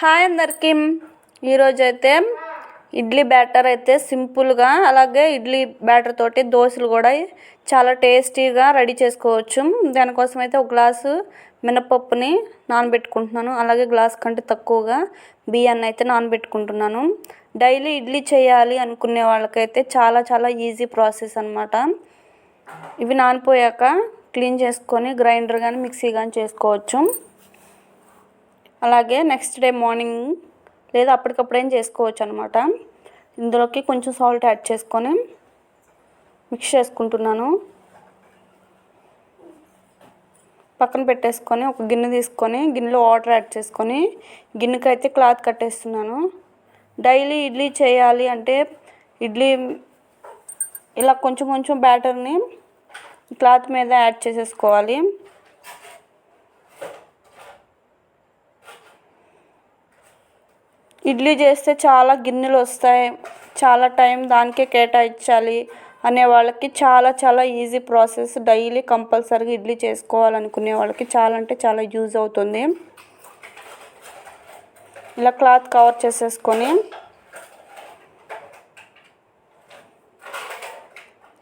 Hi అందరికీ. ఈరోజు అయితే ఇడ్లీ బ్యాటర్ అయితే సింపుల్గా అలాగే ఇడ్లీ బ్యాటర్ తోటి దోశలు కూడా చాలా టేస్టీగా రెడీ చేసుకోవచ్చు. దానికోసం అయితే ఒక గ్లాసు మినపప్పుని నానబెట్టుకుంటున్నాను. అలాగే గ్లాస్ కంటే తక్కువగా బియ్యాన్ని అయితే నానబెట్టుకుంటున్నాను. డైలీ ఇడ్లీ చేయాలి అనుకునే వాళ్ళకైతే చాలా చాలా ఈజీ ప్రాసెస్ అనమాట ఇవి నానిపోయాక క్లీన్ చేసుకొని గ్రైండర్ కానీ మిక్సీ కానీ చేసుకోవచ్చు. అలాగే నెక్స్ట్ డే మార్నింగ్ లేదా అప్పటికప్పుడేం చేసుకోవచ్చు అనమాట ఇందులోకి కొంచెం సాల్ట్ యాడ్ చేసుకొని మిక్స్ చేసుకుంటున్నాను. పక్కన పెట్టేసుకొని ఒక గిన్నె తీసుకొని గిన్నెలో వాటర్ యాడ్ చేసుకొని గిన్నెకి అయితే క్లాత్ కట్టేస్తున్నాను. డైలీ ఇడ్లీ చేయాలి అంటే ఇడ్లీ ఇలా కొంచెం కొంచెం బ్యాటర్ని క్లాత్ మీద యాడ్ చేసేసుకోవాలి. ఇడ్లీ చేస్తే చాలా గిన్నెలు వస్తాయి చాలా టైం దానికే కేటాయించాలి అనే వాళ్ళకి చాలా చాలా ఈజీ ప్రాసెస్. డైలీ కంపల్సరీగా ఇడ్లీ చేసుకోవాలనుకునే వాళ్ళకి చాలా అంటే చాలా యూజ్ అవుతుంది. ఇలా క్లాత్ కవర్ చేసేసుకొని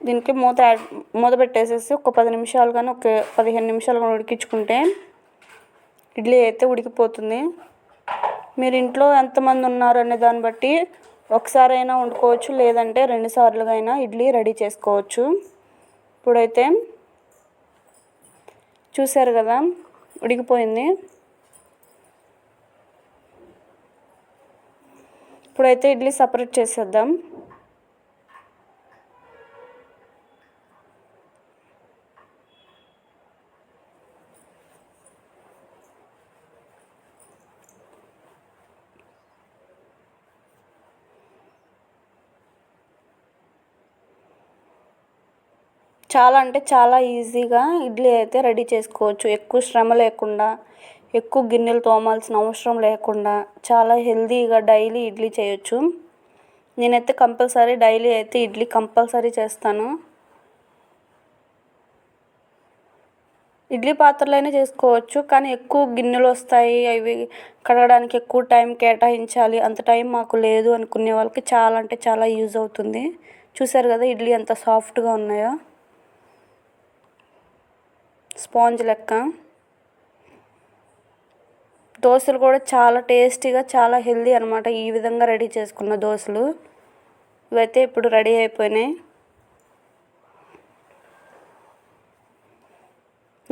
దీనికి మూత యాడ్ మూత పెట్టేసేసి ఒక పది నిమిషాలు కానీ ఒక పదిహేను నిమిషాలు కానీ ఉడికించుకుంటే ఇడ్లీ అయితే ఉడికిపోతుంది. మీరు ఇంట్లో ఎంతమంది ఉన్నారు అనే దాన్ని బట్టి ఒకసారైనా వండుకోవచ్చు లేదంటే రెండు సార్లుగా అయినా ఇడ్లీ రెడీ చేసుకోవచ్చు. ఇప్పుడైతే చూసారు కదా ఉడికిపోయింది. ఇప్పుడైతే ఇడ్లీ సపరేట్ చేసేద్దాం. చాలా అంటే చాలా ఈజీగా ఇడ్లీ అయితే రెడీ చేసుకోవచ్చు. ఎక్కువ శ్రమ లేకుండా ఎక్కువ గిన్నెలు తోమాల్సిన అవసరం లేకుండా చాలా హెల్తీగా డైలీ ఇడ్లీ చేయొచ్చు. నేనైతే కంపల్సరీ డైలీ అయితే ఇడ్లీ కంపల్సరీ చేస్తాను. ఇడ్లీ పాత్రలైనా చేసుకోవచ్చు కానీ ఎక్కువ గిన్నెలు వస్తాయి అవి కడగడానికి ఎక్కువ టైం కేటాయించాలి. అంత టైం మాకు లేదు అనుకునే వాళ్ళకి చాలా అంటే చాలా యూజ్ అవుతుంది. చూసారు కదా ఇడ్లీ ఎంత సాఫ్ట్గా ఉన్నాయో. స్పాంజ్ లెక్క. దోశలు కూడా చాలా టేస్టీగా చాలా హెల్దీ అనమాట ఈ విధంగా రెడీ చేసుకున్న దోశలు. ఇవైతే ఇప్పుడు రెడీ అయిపోయినాయి.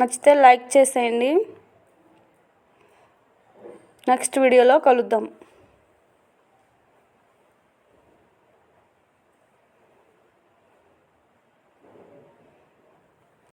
నచ్చితే లైక్ చేసేయండి. నెక్స్ట్ వీడియోలో కలుద్దాం.